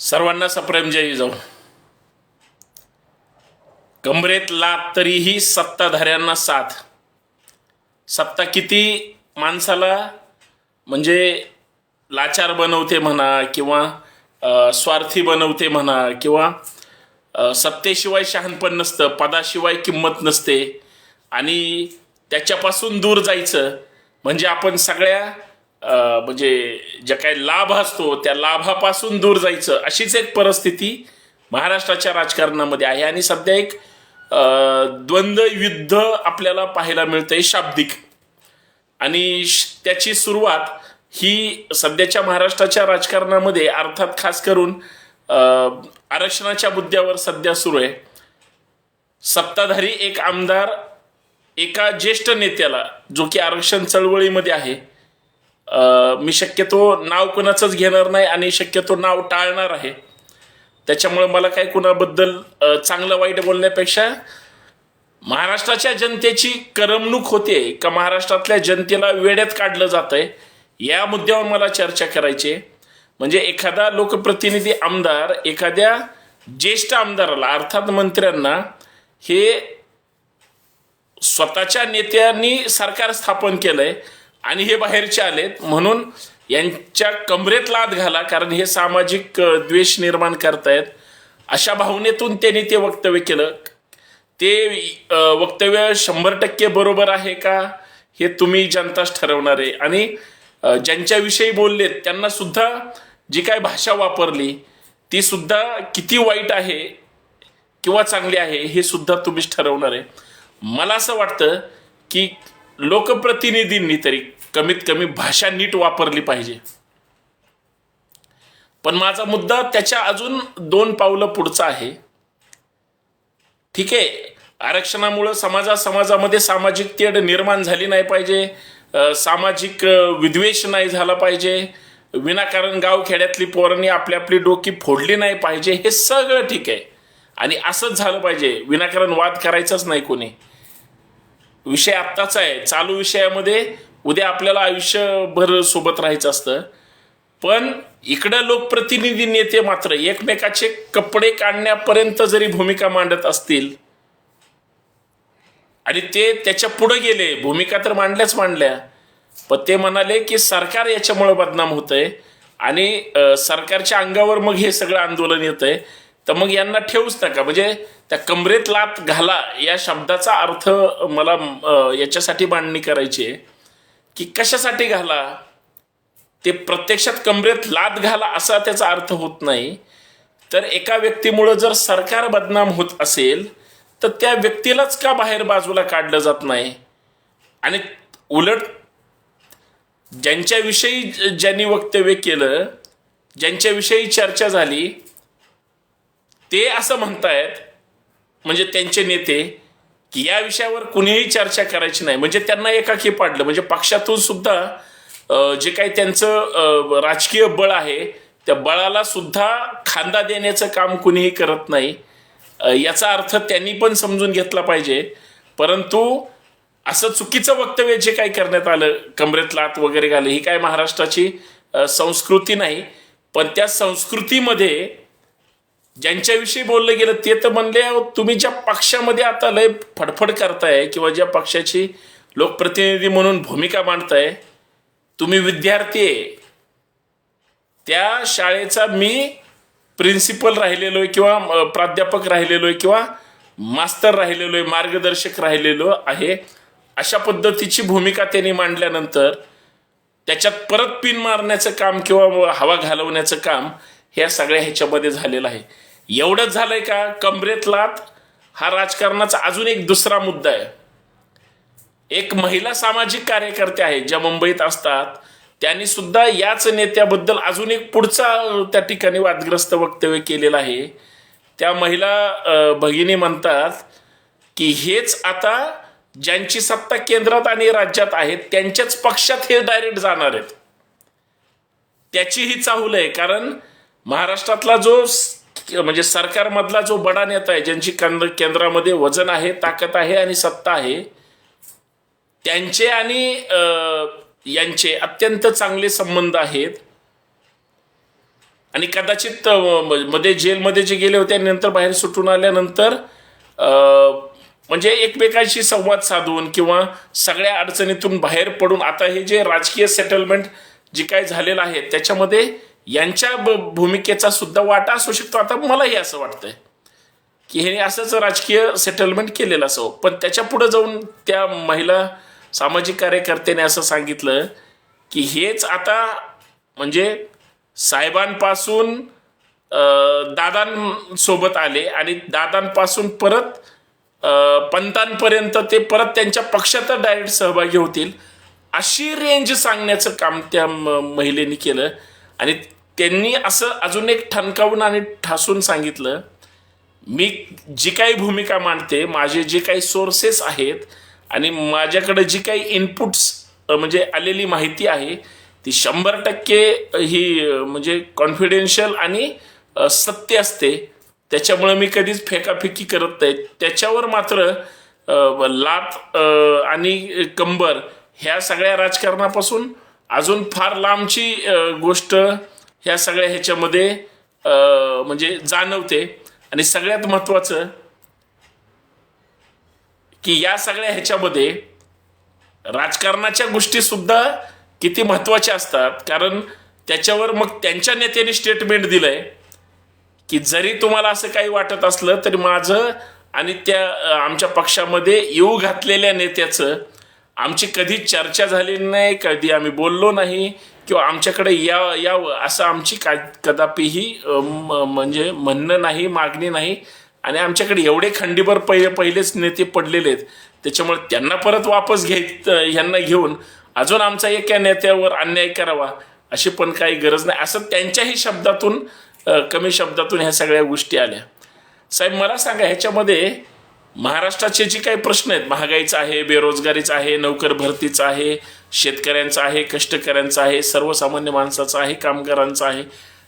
सर्वांना सप्रेम जय जाऊ. कमरेत लात तरीही सत्ताधाऱ्यांना साथ. सत्ता किती माणसाला म्हणजे लाचार बनवते म्हणा किंवा स्वार्थी बनवते म्हणा किंवा सत्तेशिवाय शहाणपण नसतं पदाशिवाय किंमत नसते आणि त्याच्यापासून दूर जायचं म्हणजे आपण सगळ्या म्हणजे ज्या काही लाभ असतो त्या लाभापासून दूर जायचं अशीच एक परिस्थिती महाराष्ट्राच्या राजकारणामध्ये आहे. आणि सध्या एक द्वंद्वयुद्ध द्वंद्व युद्ध आपल्याला पाहायला मिळतंय शाब्दिक. आणि श- त्याची सुरुवात ही सध्याच्या महाराष्ट्राच्या राजकारणामध्ये अर्थात खास करून आरक्षणाच्या मुद्द्यावर सध्या सुरू आहे. सत्ताधारी एक आमदार एका ज्येष्ठ नेत्याला जो की आरक्षण चळवळीमध्ये आहे मी शक्यतो नाव कुणाचंच घेणार नाही आणि शक्यतो नाव टाळणार आहे त्याच्यामुळे मला काही कुणाबद्दल चांगलं वाईट बोलण्यापेक्षा महाराष्ट्राच्या जनतेची करमणूक होते का महाराष्ट्रातल्या जनतेला वेड्यात काढलं जात आहे या मुद्द्यावर मला चर्चा करायची आहे. म्हणजे एखादा लोकप्रतिनिधी आमदार एखाद्या ज्येष्ठ आमदाराला अर्थात मंत्र्यांना हे स्वतःच्या नेत्यांनी सरकार स्थापन केलंय आणि हे बाहेरचे आलेत. म्हणून यांच्या कमरेत लाद घाला कारण हे सामाजिक द्वेष निर्माण करतायत. अशा भावनेतून त्यांनी ते वक्तव्य केलं. ते वक्तव्य शंभर टक्के बरोबर आहे का हे तुम्ही जनताच ठरवणार आहे. आणि ज्यांच्याविषयी बोललेत त्यांना सुद्धा जी काय भाषा वापरली ती सुद्धा किती वाईट आहे किंवा चांगली आहे हे सुद्धा तुम्हीच ठरवणार आहे. मला असं वाटतं की लोकप्रतिनिधींनी तरी कमीत कमी भाषा नीट वापरली पाहिजे. पण माझा मुद्दा त्याच्या अजून दोन पावलं पुढचा आहे. ठीक आहे आरक्षणामुळं समाजा समाजामध्ये सामाजिक तेढ निर्माण झाली नाही पाहिजे सामाजिक विद्वेष नाही झाला पाहिजे विनाकारण गाव खेड्यातली पोरांनी आपली आपली डोकी फोडली नाही पाहिजे हे सगळं ठीक आहे. आणि असंच झालं पाहिजे विनाकारण वाद करायचाच नाही कोणी. विषय आत्ताचा आहे. चालू विषयामध्ये उद्या आपल्याला आयुष्यभर सोबत राहायचं असतं. पण इकडं लोकप्रतिनिधी नेते मात्र एकमेकाचे कपडे काढण्यापर्यंत जरी भूमिका मांडत असतील आणि ते त्याच्या पुढे गेले भूमिका तर मांडल्याच मांडल्या पण ते म्हणाले की सरकार याच्यामुळे बदनाम होतंय आणि सरकारच्या अंगावर मग हे सगळं आंदोलन येतंय. तर मग यांना ठेवूच नका. म्हणजे त्या कमरेत लात घाला या शब्दाचा अर्थ मला याच्यासाठी मांडणी करायची आहे की कशासाठी घाला? ते प्रत्यक्षात कमरेत लात घाला असा त्याचा अर्थ होत नाही. तर एका व्यक्तीमुळं जर सरकार बदनाम होत असेल तर त्या व्यक्तीलाच का बाहेर बाजूला काढलं जात नाही? आणि उलट ज्यांच्याविषयी ज्यांनी वक्तव्य केलं ज्यांच्याविषयी चर्चा झाली ते असं म्हणतायत म्हणजे त्यांचे नेते की या विषयावर कुणीही चर्चा करायची नाही. म्हणजे त्यांना एकाकी पाडलं. म्हणजे पक्षातून सुद्धा जे काही त्यांचं राजकीय बळ आहे त्या बळाला सुद्धा खांदा देण्याचं काम कुणीही करत नाही. याचा अर्थ त्यांनी पण समजून घेतला पाहिजे. परंतु असं चुकीचं वक्तव्य जे काही करण्यात आलं कमरेत लात वगैरे घालं ही काय महाराष्ट्राची संस्कृती नाही. पण त्या संस्कृतीमध्ये ज्यांच्याविषयी बोललं गेलं ते तर म्हणले तुम्ही ज्या पक्षामध्ये आता लय फडफड करताय किंवा ज्या पक्षाची लोकप्रतिनिधी म्हणून भूमिका मांडताय तुम्ही विद्यार्थी आहे. त्या शाळेचा मी प्रिन्सिपल राहिलेलो आहे किंवा प्राध्यापक राहिलेलो आहे किंवा मास्तर राहिलेलो आहे मार्गदर्शक राहिलेलो आहे अशा पद्धतीची भूमिका त्यांनी मांडल्यानंतर त्याच्यात परत पिन मारण्याचं काम किंवा हवा घालवण्याचं काम ह्या सगळ्या ह्याच्यामध्ये झालेलं आहे. एवढंच झालंय का? कमरेत लात हा राजकारणाचा अजून एक दुसरा मुद्दा आहे. एक महिला सामाजिक कार्यकर्ते आहेत ज्या मुंबईत असतात. त्यांनी सुद्धा याच नेत्याबद्दल अजून एक पुढचा त्या ठिकाणी वादग्रस्त वक्तव्य केलेलं आहे. त्या महिला भगिनी म्हणतात की हेच आता ज्यांची सत्ता केंद्रात आणि राज्यात आहेत त्यांच्याच पक्षात हे डायरेक्ट जाणार आहेत. त्याचीही चाहूल आहे कारण महाराष्ट्रातला जो म्हणजे सरकारमधला जो बडा नेता आहे ज्यांची केंद्र केंद्रामध्ये वजन आहे ताकद आहे आणि सत्ता आहे त्यांचे आणि अ, यांचे अत्यंत चांगले संबंध आहेत. आणि कदाचित मध्ये जेलमध्ये जे गेले होते आणि नंतर बाहेर सुटून आल्यानंतर म्हणजे एकमेकांशी संवाद साधून किंवा सगळ्या अडचणीतून बाहेर पडून आता हे जे राजकीय सेटलमेंट जे काय झालेलं आहे त्याच्यामध्ये यांच्या ब- भूमिकेचा सुद्धा वाटा असू शकतो. आता मलाही असं वाटतंय की हे असंच राजकीय सेटलमेंट केलेलं असं हो. पण त्याच्या पुढे जाऊन त्या महिला सामाजिक कार्यकर्त्याने असं सांगितलं की हेच आता म्हणजे साहेबांपासून दादांसोबत आले आणि दादांपासून परत पंतांपर्यंत ते परत त्यांच्या पक्षात डायरेक्ट सहभागी होतील अशी रेंज सांगण्याचं काम त्या म- महिलेने केलं. आणि त्यांनी असं अजून एक ठणकावून आणि ठासून सांगितलं मी जी काही भूमिका मांडते माझे जे काही सोर्सेस आहेत आणि माझ्याकडे जी काही इनपुट्स म्हणजे आलेली माहिती आहे ती शंभर टक्के ही म्हणजे कॉन्फिडेन्शियल आणि सत्य असते. त्याच्यामुळे मी कधीच फेकाफेकी करत नाही. त्याच्यावर मात्र लात आणि कंबर ह्या सगळ्या राजकारणापासून अजून फार लांबची गोष्ट ह्या सगळ्या ह्याच्यामध्ये म्हणजे जाणवते. आणि सगळ्यात महत्त्वाचं की या सगळ्या ह्याच्यामध्ये राजकारणाच्या गोष्टी सुद्धा किती महत्त्वाच्या असतात. कारण त्याच्यावर मग त्यांच्या नेत्यांनी स्टेटमेंट दिलंय की जरी तुम्हाला असं काही वाटत असलं तरी माझं आणि त्या आमच्या पक्षामध्ये येऊ घातलेल्या नेत्याचं आमची कधी चर्चा झाली नाही कधी आम्ही बोललो नाही किंवा आमच्याकडे या यावं असं आमची का कदापिही म- म्हणजे म्हणणं नाही मागणी नाही. आणि आमच्याकडे एवढे खंडीभर पहिले पहिलेच नेते पडलेले आहेत. त्याच्यामुळे त्यांना परत वापस घ्यायत ह्यांना घेऊन अजून आमचा एका नेत्यावर अन्याय करावा अशी पण काही गरज नाही. असं त्यांच्याही शब्दातून कमी शब्दातून ह्या सगळ्या गोष्टी आल्या. साहेब मला सांगा ह्याच्यामध्ये महाराष्ट्राचे जे काही प्रश्न आहेत महागाईचा आहे बेरोजगारीचा आहे नोकर भरतीचा आहे शेतकऱ्यांचा आहे कष्टकऱ्यांचा आहे सर्वसामान्य माणसाचा आहे कामगारांचा आहे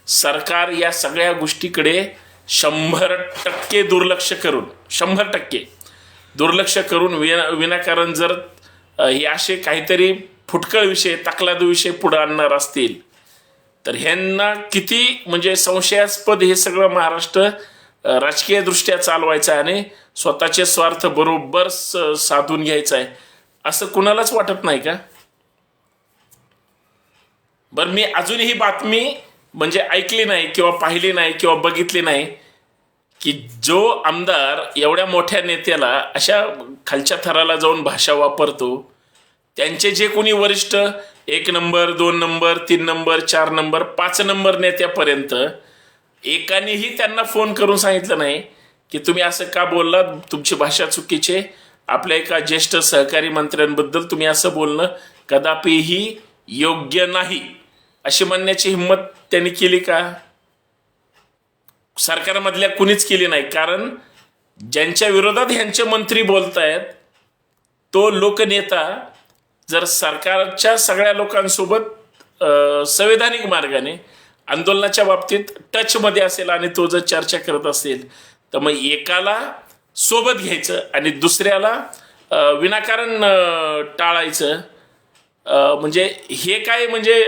सरकार या सगळ्या गोष्टीकडे शंभर टक्के दुर्लक्ष करून शंभर टक्के दुर्लक्ष करून विना विनाकारण जर हे असे काहीतरी फुटकळ विषय तकलादू विषय पुढे आणणार असतील तर ह्यांना किती म्हणजे संशयास्पद हे सगळं महाराष्ट्र राजकीयदृष्ट्या राजकीय दृष्ट्या चालवायचं आहे आणि स्वतःचे स्वार्थ बरोबर साधून घ्यायचं आहे. असं कुणालाच वाटत नाही का? बरं मी अजूनही बातमी म्हणजे ऐकली नाही किंवा पाहिली नाही किंवा बघितली नाही की जो आमदार एवढ्या मोठ्या नेत्याला अशा खालच्या थराला जाऊन भाषा वापरतो त्यांचे जे कोणी वरिष्ठ एक नंबर दोन नंबर तीन नंबर चार नंबर पाच नंबर नेत्यापर्यंत एकानेही त्यांना फोन करून सांगितलं नाही की तुम्ही असं का बोललात? तुमची भाषा चुकीचे आपल्या एका ज्येष्ठ सहकारी मंत्र्यांबद्दल तुम्ही असं बोलणं कदापिही योग्य नाही. अशी म्हणण्याची हिंमत त्यांनी केली का? सरकारमधल्या कुणीच केली नाही. कारण ज्यांच्या विरोधात ह्यांचे मंत्री बोलतायत तो लोकनेता जर सरकारच्या सगळ्या लोकांसोबत संवैधानिक मार्गाने आंदोलनाच्या बाबतीत टचमध्ये असेल आणि तो जर चर्चा करत असेल तर मग एकाला सोबत घ्यायचं आणि दुसऱ्याला विनाकारण टाळायचं. म्हणजे हे काय म्हणजे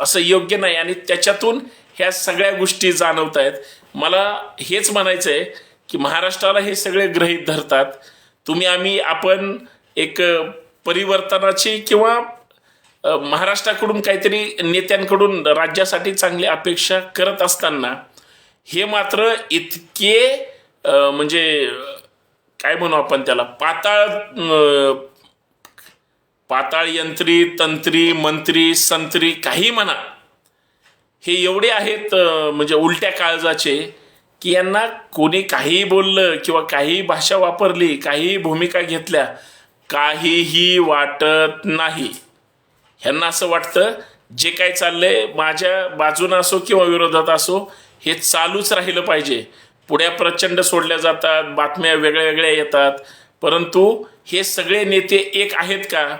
असं योग्य नाही आणि त्याच्यातून ह्या सगळ्या गोष्टी जाणवत आहेत मला हेच म्हणायचं आहे की महाराष्ट्राला हे सगळे ग्रहीत धरतात. तुम्ही आम्ही आपण एक परिवर्तनाची किंवा महाराष्ट्राकडून काहीतरी नेत्यांकडून राज्यासाठी चांगली अपेक्षा करत असताना हे मात्र इतके म्हणजे काय म्हणू आपण त्याला? पाताळ पाताळ यंत्री तंत्री मंत्री संत्री काही म्हणा हे एवढे आहेत म्हणजे उलट्या काळजाचे की यांना कोणी काहीही बोललं किंवा काही भाषा वापरली काही भूमिका घेतल्या काहीही वाटत नाही. ह्यांना असं वाटतं जे काय चाललंय माझ्या बाजूनं असो किंवा विरोधात असो हे चालूच राहिलं पाहिजे. पुढ्या प्रचंड सोडल्या जातात बातम्या वेगळ्या वेगळ्या येतात. परंतु हे सगळे नेते एक आहेत का?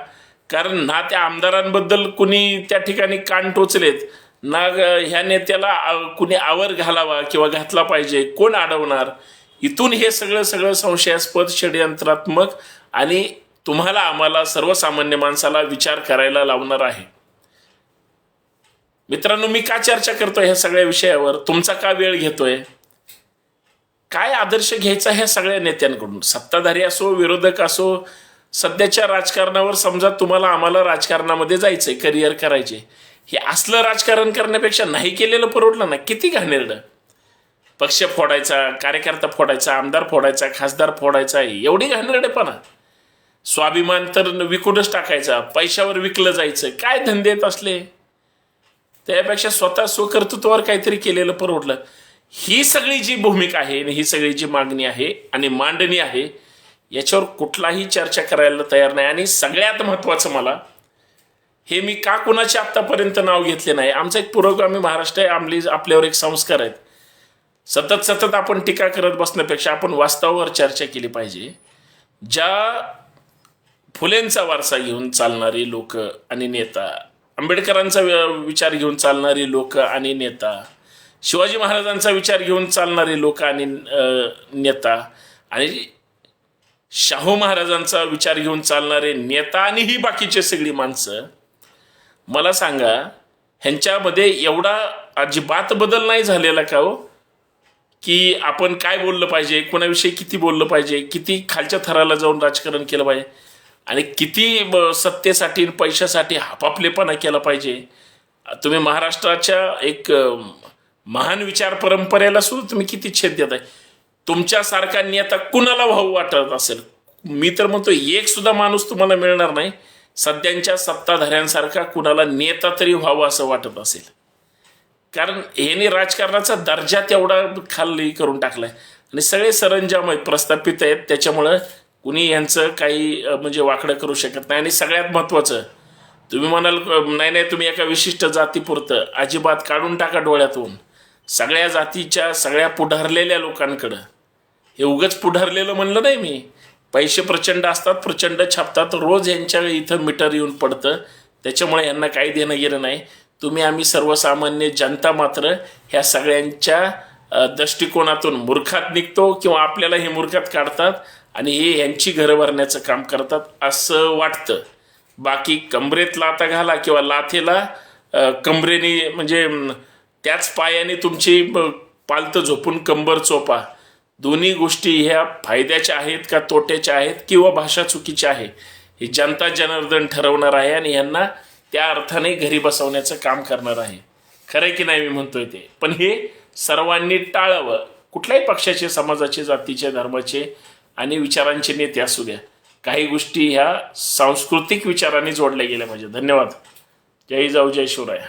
कारण ना त्या आमदारांबद्दल कुणी त्या ठिकाणी कान टोचलेत ना ग- ह्या नेत्याला कुणी आवर घालावा किंवा घातला पाहिजे कोण अडवणार? इथून हे सगळं सगळं संशयास्पद षडयंत्रात्मक आणि तुम्हाला आम्हाला सर्वसामान्य माणसाला विचार करायला लावणार आहे. मित्रांनो मी का चर्चा करतोय ह्या सगळ्या विषयावर? तुमचा का वेळ घेतोय? काय आदर्श घ्यायचा ह्या सगळ्या नेत्यांकडून? सत्ताधारी असो विरोधक असो सध्याच्या राजकारणावर समजा तुम्हाला आम्हाला राजकारणामध्ये जायचंय करिअर करायचे हे असलं राजकारण करण्यापेक्षा नाही केलेलं परवडलं ना? किती घाणेरडं. पक्ष फोडायचा कार्यकर्ता फोडायचा आमदार फोडायचा खासदार फोडायचा एवढी घाणेरडेपणा. स्वाभिमान तर विकूनच टाकायचा पैशावर विकलं जायचं. काय धंदे येत असले? त्यापेक्षा स्वतः स्वकर्तृत्वावर काहीतरी केलेलं परवडलं. ही सगळी जी भूमिका आहे आणि ही सगळी जी मागणी आहे आणि मांडणी आहे याच्यावर कुठलाही चर्चा करायला तयार नाही. आणि सगळ्यात महत्त्वाचं मला हे मी का कुणाचे आत्तापर्यंत नाव घेतले नाही? आमचा एक पुरोगामी महाराष्ट्र आहे आमली आपल्यावर एक संस्कार आहेत. सतत सतत आपण टीका करत बसण्यापेक्षा आपण वास्तवावर चर्चा केली पाहिजे. ज्या फुलेंचा वारसा घेऊन चालणारी लोक आणि नेता आंबेडकरांचा विचार घेऊन चालणारी लोक आणि नेता शिवाजी महाराजांचा विचार घेऊन चालणारी लोक आणि नेता आणि शाहू महाराजांचा विचार घेऊन चालणारे नेता आणि ही बाकीचे सगळी माणसं मला सांगा ह्यांच्यामध्ये एवढा अजिबात बदल नाही झालेला का हो? की आपण काय बोललं पाहिजे कोणाविषयी किती बोललं पाहिजे किती खालच्या थराला जाऊन राजकारण केलं पाहिजे? आणि किती सत्तेसाठी पैशासाठी हापापलेपणा केला पाहिजे. तुम्ही महाराष्ट्राच्या एक महान विचार परंपरेला सुद्धा तुम्ही किती छेद देत आहे तुमच्यासारखा नेता कुणाला भाऊ वाटत असेल? मी तर म्हणतो एक सुद्धा माणूस तुम्हाला मिळणार नाही. सध्यांच्या सत्ताधाऱ्यांसारखा कुणाला नेता तरी व्हावं असं वाटत असेल. कारण ह्याने राजकारणाचा दर्जा तेवढा खाली करून टाकलाय. आणि सगळे सरंजाम आहेत प्रस्थापित आहेत. त्याच्यामुळं कुणी यांचं काही म्हणजे वाकडं करू शकत नाही. आणि सगळ्यात महत्त्वाचं तुम्ही म्हणाल नाही नाही तुम्ही एका विशिष्ट जातीपुरतं अजिबात काढून टाका डोळ्यातून. सगळ्या जातीच्या सगळ्या पुढारलेल्या लोकांकडं. हे उगच पुढारलेलं म्हणलं नाही मी. पैसे प्रचंड असतात प्रचंड छापतात. रोज यांच्या इथं मीटर येऊन पडतं. त्याच्यामुळे यांना काही देणं गेलं नाही. तुम्ही आम्ही सर्वसामान्य जनता मात्र ह्या सगळ्यांच्या दृष्टिकोनातून मूर्खात निघतो किंवा आपल्याला हे मूर्खात काढतात. आणि हे यांची घरं भरण्याचं काम करतात असं वाटतं. बाकी कमरेत लाता घाला किंवा लाथेला कमरेने म्हणजे त्याच पायाने तुमची पालतं झोपून कंबर चोपा. दोन्ही गोष्टी ह्या फायद्याच्या आहेत का तोट्याच्या आहेत किंवा भाषा चुकीच्या आहे? हे जनता जनार्दन ठरवणार आहे आणि यांना त्या अर्थाने घरी बसवण्याचं काम करणार आहे. खरं आहे की नाही मी म्हणतोय ते? पण हे सर्वांनी टाळावं. कुठल्याही पक्षाचे समाजाचे जातीचे धर्माचे आणि विचारांचे नेते असू द्या. काही गोष्टी ह्या सांस्कृतिक विचारांनी जोडल्या गेल्या पाहिजे धन्यवाद. जय जाऊ जय शिवराय.